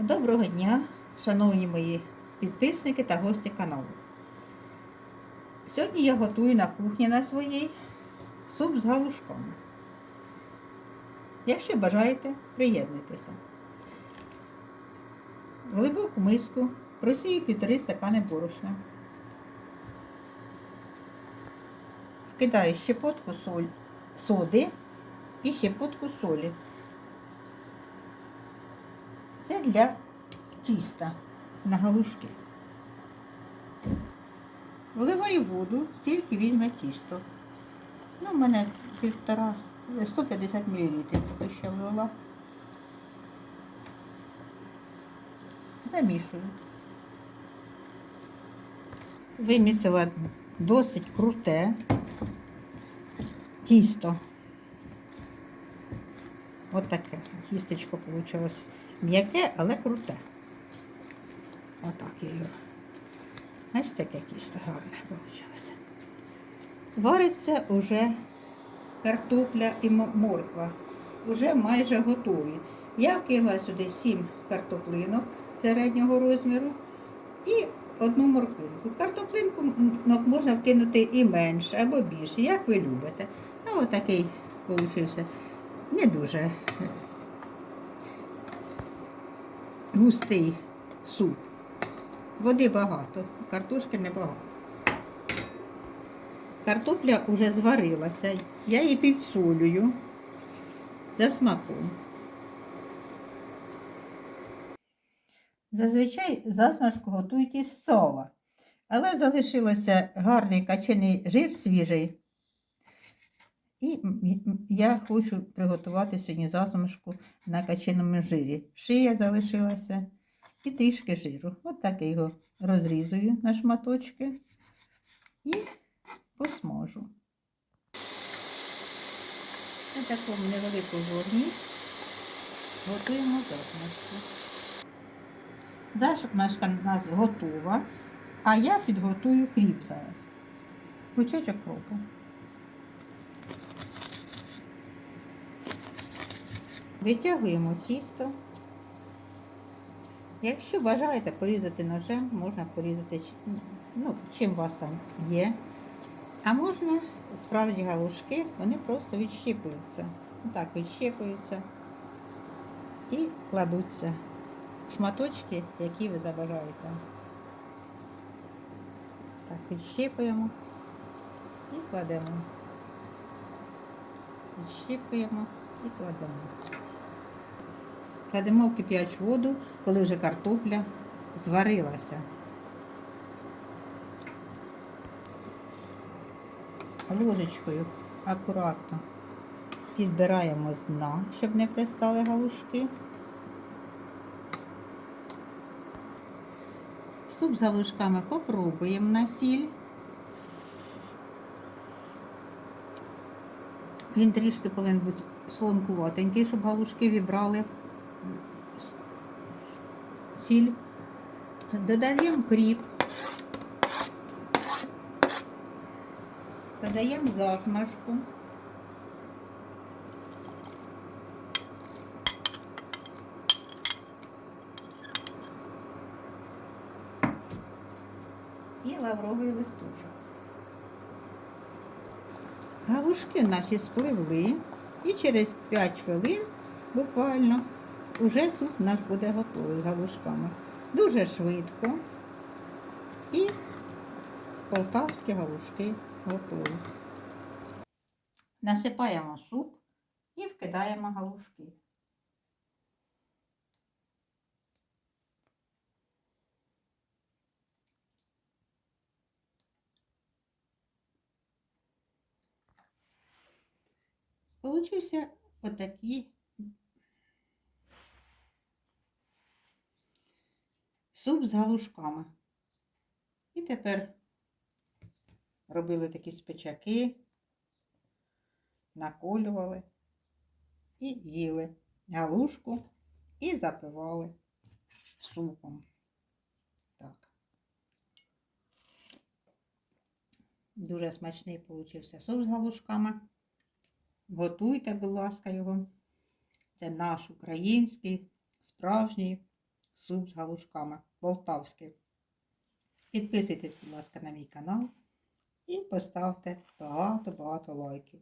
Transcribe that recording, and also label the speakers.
Speaker 1: Доброго дня, шановні мої підписники та гості каналу. Сьогодні я готую на кухні на своїй суп з галушком. Якщо бажаєте, приєднуйтеся. Глибоку миску просію півтори стакани борошна. Вкидаю щепотку соль, соди і щепотку солі. Це для тіста на галушки. Вливаю воду, стільки візьме тісто. Ну, в мене півтора, 150 мл ще влила. Замішую. Вимісила досить круте тісто. Ось таке тістечко вийшло. М'яке, але круте. Отак я його. Ось таке тісто гарне вийшло. Вариться уже картопля і морква. Уже майже готові. Я вкинула сюди 7 картоплинок середнього розміру і одну морквинку. Картоплинку можна вкинути і менше або більше, як ви любите. Ну, отакий вийшов. Не дуже густий суп. Води багато, картошки небагато. Картопля вже зварилася. Я її підсолюю за смаком. Зазвичай засмажку готують із сола, але залишилося гарний качаний жир свіжий. І я хочу приготувати сьогодні засмажку на качаному жирі. Шия залишилася і трішки жиру. От так я його розрізую на шматочки і посмажу. На такому невеликому вогні готуємо засмажку. Засмажка у нас готова, а я підготую кріп зараз. Кучочок кропу. Витягуємо тісто. Якщо бажаєте порізати ножем, можна порізати ну, чим у вас там є. А можна справді галушки, вони просто відщіпуються. Так, відщіпуються і кладуться шматочки, які ви забажаєте. Так, відщіпуємо і кладемо. Відщіпуємо і кладемо. Кладемо в кип'ячу воду, коли вже картопля зварилася. Ложечкою акуратно підбираємо з дна, щоб не пристали галушки. Суп з галушками попробуємо на сіль. Він трішки повинен бути слонкуватенький, щоб галушки вібрали сіль. Додаємо кріп. Додаємо засмажку. І лавровий листочок. Галушки наші спливли і через 5 хвилин буквально уже суп наш буде готовий з галушками. Дуже швидко. І полтавські галушки готові. Насипаємо суп і вкидаємо галушки. Получився отакий суп з галушками. І тепер робили такі спечаки, наколювали і їли галушку і запивали супом. Так. Дуже смачний получився суп з галушками. Готуйте, будь ласка, його. Це наш український, справжній суп з галушками болтавський. Підписуйтесь, будь ласка, на мій канал і поставте багато-багато лайків.